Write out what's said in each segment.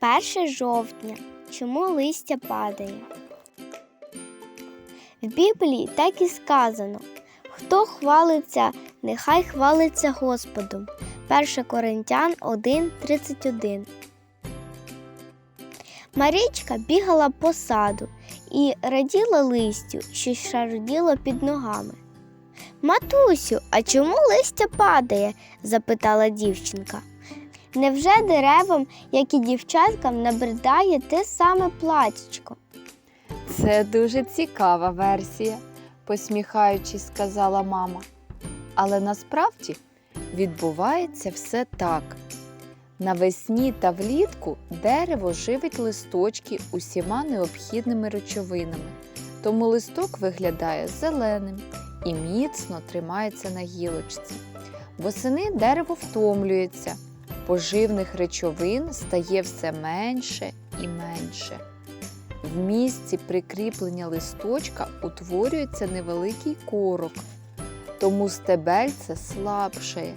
1 жовтня. Чому листя падає? В Біблії так і сказано: хто хвалиться, нехай хвалиться Господом. 1 Коринтян 1:31. Марічка бігала по саду і раділа листю, що шаруділо під ногами. Матусю, а чому листя падає? запитала дівчинка. Невже деревам, як і дівчаткам, набридає те саме платічко? Це дуже цікава версія, посміхаючись, сказала мама. Але насправді відбувається все так. Навесні та влітку дерево живить листочки усіма необхідними речовинами, тому листок виглядає зеленим і міцно тримається на гілочці. Восени дерево втомлюється, поживних речовин стає все менше і менше. В місці прикріплення листочка утворюється невеликий корок, тому стебельце слабшає,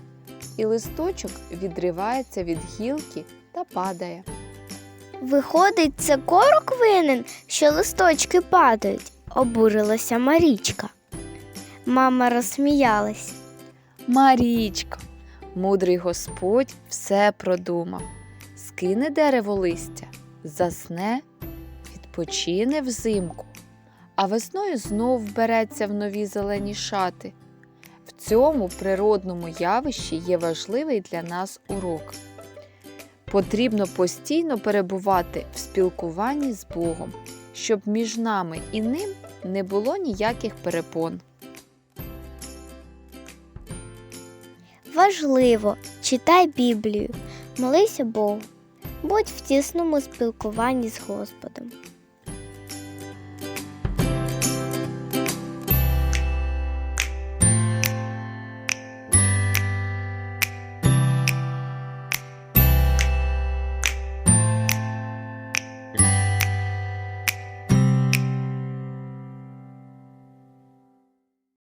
і листочок відривається від гілки та падає. Виходить, це корок винен, що листочки падають, обурилася Марічка. Мама розсміялась. Марічко, мудрий Господь все продумав. Скине дерево листя, засне, відпочине взимку, а весною знов вбереться в нові зелені шати. В цьому природному явищі є важливий для нас урок. Потрібно постійно перебувати в спілкуванні з Богом, щоб між нами і ним не було ніяких перепон. Важливо, читай Біблію, молися Богу, будь в тісному спілкуванні з Господом.